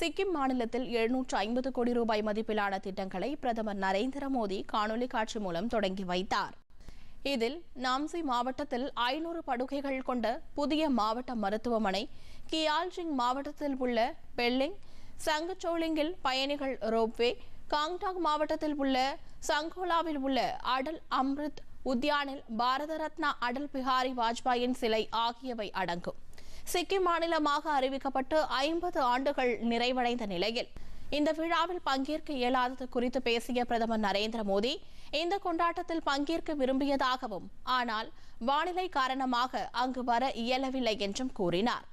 சிக்கிம் மாநிலத்தில் எழுநூற்று ஐம்பது கோடி ரூபாய் மதிப்பிலான திட்டங்களை பிரதமர் நரேந்திர மோடி காணொலி காட்சி மூலம் தொடங்கி வைத்தார். இதில் நாம்சி மாவட்டத்தில் ஐநூறு படுகைகள் கொண்ட புதிய மாவட்ட மருத்துவமனை கியால்ஜிங் மாவட்டத்தில் உள்ள பெல்லிங் சங்கச்சோலிங்கில் பயணிகள் ரோப்வே காங்டாக் மாவட்டத்தில் உள்ள சங்கோலாவில் உள்ள அடல் அம்ரித் உத்யானில் பாரத ரத்னா அடல் பிஹாரி வாஜ்பாயின் சிலை ஆகியவை அடங்கும். சிக்கிம் மாநிலமாக அறிவிக்கப்பட்டு ஐம்பது ஆண்டுகள் நிறைவடைந்த நிலையில் இந்த விழாவில் பங்கேற்க இயலாதது குறித்து பேசிய பிரதமர் நரேந்திர மோடி இந்த கொண்டாட்டத்தில் பங்கேற்க விரும்பியதாகவும் ஆனால் வானிலை காரணமாக அங்கு வர இயலவில்லை என்றும் கூறினார்.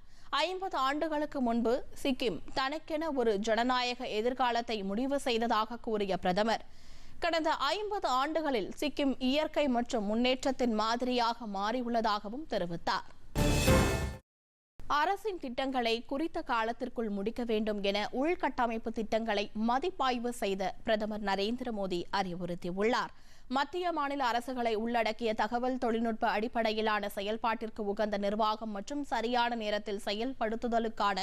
ஐம்பது ஆண்டுகளுக்கு முன்பு சிக்கிம் தனக்கென ஒரு ஜனநாயக எதிர்காலத்தை முடிவு செய்ததாக கூறிய பிரதமர் கடந்த ஐம்பது ஆண்டுகளில் சிக்கிம் இயற்கை மற்றும் முன்னேற்றத்தின் மாதிரியாக மாறியுள்ளதாகவும் தெரிவித்தார். அரசின் திட்டங்களை குறித்த காலத்திற்குள் முடிக்க வேண்டும் என உள்கட்டமைப்பு திட்டங்களை மதிப்பாய்வு செய்த பிரதமர் நரேந்திர மோடி அறிவுறுத்தியுள்ளார். மத்திய மாநில அரசுகளை உள்ளடக்கிய தகவல் தொழில்நுட்ப அடிப்படையிலான செயல்பாட்டிற்கு உகந்த நிர்வாகம் மற்றும் சரியான நேரத்தில் செயல்படுத்துதலுக்கான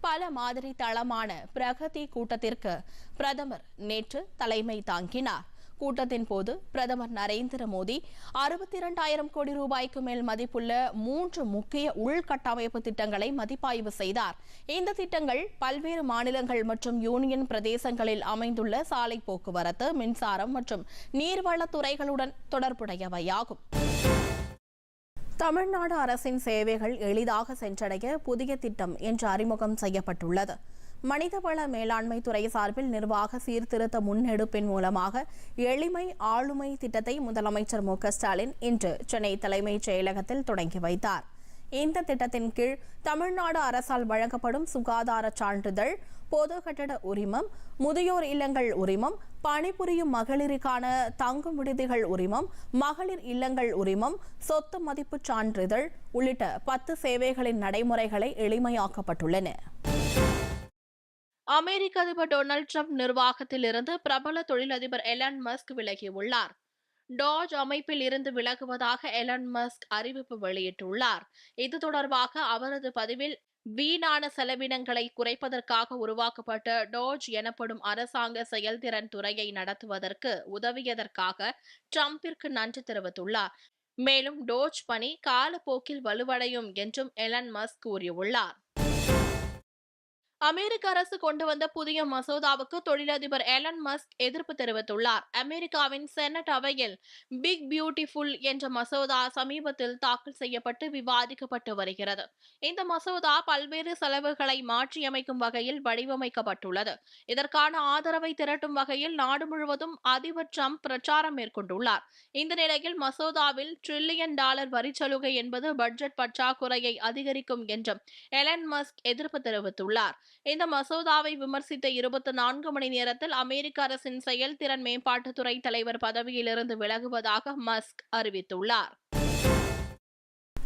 பல மாதிரி தளமான பிரகதி கூட்டத்திற்கு பிரதமர் நேற்று தலைமை தாங்கினார். கூட்டத்தின் போது பிரதமர் நரேந்திர மோடி அறுபத்தி இரண்டாயிரம் கோடி ரூபாய்க்கு மேல் மதிப்புள்ள மூன்று முக்கிய உள்கட்டமைப்பு திட்டங்களை மதிப்பாய்வு செய்தார். இந்த திட்டங்கள் பல்வேறு மாநிலங்கள் மற்றும் யூனியன் பிரதேசங்களில் அமைந்துள்ள சாலை போக்குவரத்து மின்சாரம் மற்றும் நீர்வளத்துறைகளுடன் தொடர்புடையவையாகும். தமிழ்நாடு அரசின் சேவைகள் எளிதாக சென்றடைய புதிய திட்டம் என்று அறிமுகம் செய்யப்பட்டுள்ளது. மனிதவள மேலாண்மை துறை சார்பில் நிர்வாக சீர்திருத்த முன்னெடுப்பின் மூலமாக எளிமை ஆளுமை திட்டத்தை முதலமைச்சர் மு ஸ்டாலின் இன்று சென்னை தலைமைச் செயலகத்தில் தொடங்கி வைத்தார். இந்த திட்டத்தின் கீழ் தமிழ்நாடு அரசால் வழங்கப்படும் சுகாதார சான்றிதழ் பொது கட்டட உரிமம் முதியோர் இல்லங்கள் உரிமம் பணிபுரியும் மகளிருக்கான தங்கும் விடுதிகள் உரிமம் மகளிர் இல்லங்கள் உரிமம் சொத்து மதிப்பு சான்றிதழ் உள்ளிட்ட பத்து சேவைகளின் நடைமுறைகளை எளிமையாக்கப்பட்டுள்ளன. அமெரிக்க அதிபர் டொனால்டு ட்ரம்ப் நிர்வாகத்தில் இருந்து பிரபல தொழிலதிபர் எலான் மஸ்க் விலகியுள்ளார். டாஜ் அமைப்பில் இருந்து விலகுவதாக எலன் மஸ்க் அறிவிப்பு வெளியிட்டுள்ளார். இது தொடர்பாக அவரது பதிவில் வீணான செலவினங்களை குறைப்பதற்காக உருவாக்கப்பட்ட டோஜ் எனப்படும் அரசாங்க செயல்திறன் துறையை நடத்துவதற்கு உதவியதற்காக டிரம்பிற்கு நன்றி தெரிவித்துள்ளார். மேலும் டோஜ் பணி காலப்போக்கில் வலுவடையும் என்றும் எலன் மஸ்க் கூறியுள்ளார். அமெரிக்க அரசு கொண்டு வந்த புதிய மசோதாவுக்கு தொழிலதிபர் எலன் மஸ்க் எதிர்ப்பு தெரிவித்துள்ளார். அமெரிக்காவின் செனட் அவையில் பிக் பியூட்டிஃபுல் என்ற மசோதா சமீபத்தில் தாக்கல் செய்யப்பட்டு விவாதிக்கப்பட்டு வருகிறது. இந்த மசோதா பல்வேறு செலவுகளை மாற்றியமைக்கும் வகையில் வடிவமைக்கப்பட்டுள்ளது. இதற்கான ஆதரவை திரட்டும் வகையில் நாடு முழுவதும் அதிபர் டிரம்ப் பிரச்சாரம் மேற்கொண்டுள்ளார். இந்த நிலையில் மசோதாவில் டிரில்லியன் டாலர் வரிச்சலுகை என்பது பட்ஜெட் பற்றாக்குறையை அதிகரிக்கும் என்றும் எலன் மஸ்க் எதிர்ப்பு தெரிவித்துள்ளார். இந்த மசோதாவை விமர்சித்த இருபத்தி நான்கு மணி நேரத்தில் அமெரிக்க அரசின் செயல்திறன் மேம்பாட்டுத்துறை தலைவர் பதவியிலிருந்து விலகுவதாக மஸ்க் அறிவித்துள்ளார்.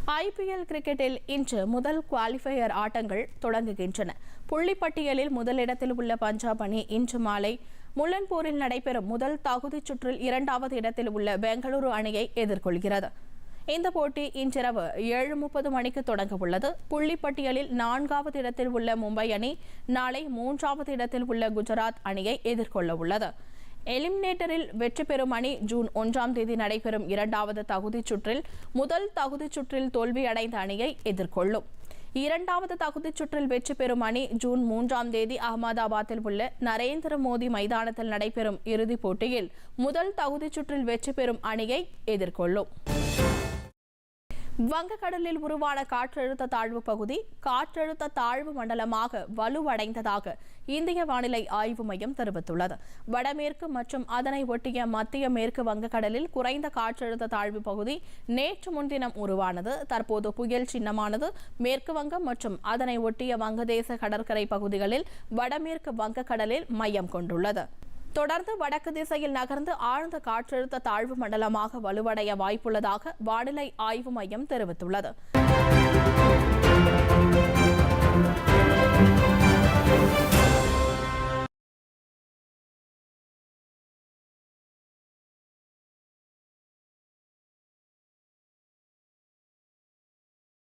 ஐபிஎல் கிரிக்கெட்டில் இன்று முதல் குவாலிஃபயர் ஆட்டங்கள் தொடங்குகின்றன. புள்ளிப்பட்டியலில் முதலிடத்தில் உள்ள பஞ்சாப் அணி இன்று மாலை முல்லன்பூரில் நடைபெறும் முதல் தகுதிச் சுற்றில் இரண்டாவது இடத்தில் உள்ள பெங்களூரு அணியை எதிர்கொள்கிறது. இந்த போட்டி இன்றிரவு ஏழு முப்பது மணிக்கு தொடங்க உள்ளது புள்ளிப்பட்டியலில் நான்காவது இடத்தில் உள்ள மும்பை அணி நாளை மூன்றாவது இடத்தில் உள்ள குஜராத் அணியை எதிர்கொள்ள உள்ளது எலிமினேட்டரில் வெற்றி பெறும் அணி ஜூன் ஒன்றாம் தேதி நடைபெறும் இரண்டாவது தகுதிச் சுற்றில் முதல் தகுதிச் சுற்றில் தோல்வியடைந்த அணியை எதிர்கொள்ளும். இரண்டாவது தகுதிச் சுற்றில் வெற்றி பெறும் அணி ஜூன் மூன்றாம் தேதி அகமதாபாத்தில் உள்ள நரேந்திர மோடி மைதானத்தில் நடைபெறும் இறுதிப் போட்டியில் முதல் தகுதிச் சுற்றில் வெற்றி பெறும் அணியை எதிர்கொள்ளும். வங்கக்கடலில் உருவான காற்றழுத்த தாழ்வு பகுதி காற்றழுத்த தாழ்வு மண்டலமாக வலுவடைந்ததாக இந்திய வானிலை ஆய்வு மையம் தெரிவித்துள்ளது. வடமேற்கு மற்றும் அதனை ஒட்டிய மத்திய மேற்கு வங்கக்கடலில் குறைந்த காற்றழுத்த தாழ்வு பகுதி நேற்று முன்தினம் உருவானது. தற்போது புயல் சின்னமானது. மேற்கு வங்கம் மற்றும் அதனை ஒட்டிய வங்கதேச கடற்கரை பகுதிகளில் வடமேற்கு வங்கக்கடலில் மையம் கொண்டுள்ளது. தொடர்ந்து வடக்கு திசையில் நகர்ந்து ஆழ்ந்த காற்றழுத்த தாழ்வு மண்டலமாக வலுவடைய வாய்ப்புள்ளதாக வானிலை ஆய்வு மையம் தெரிவித்துள்ளது.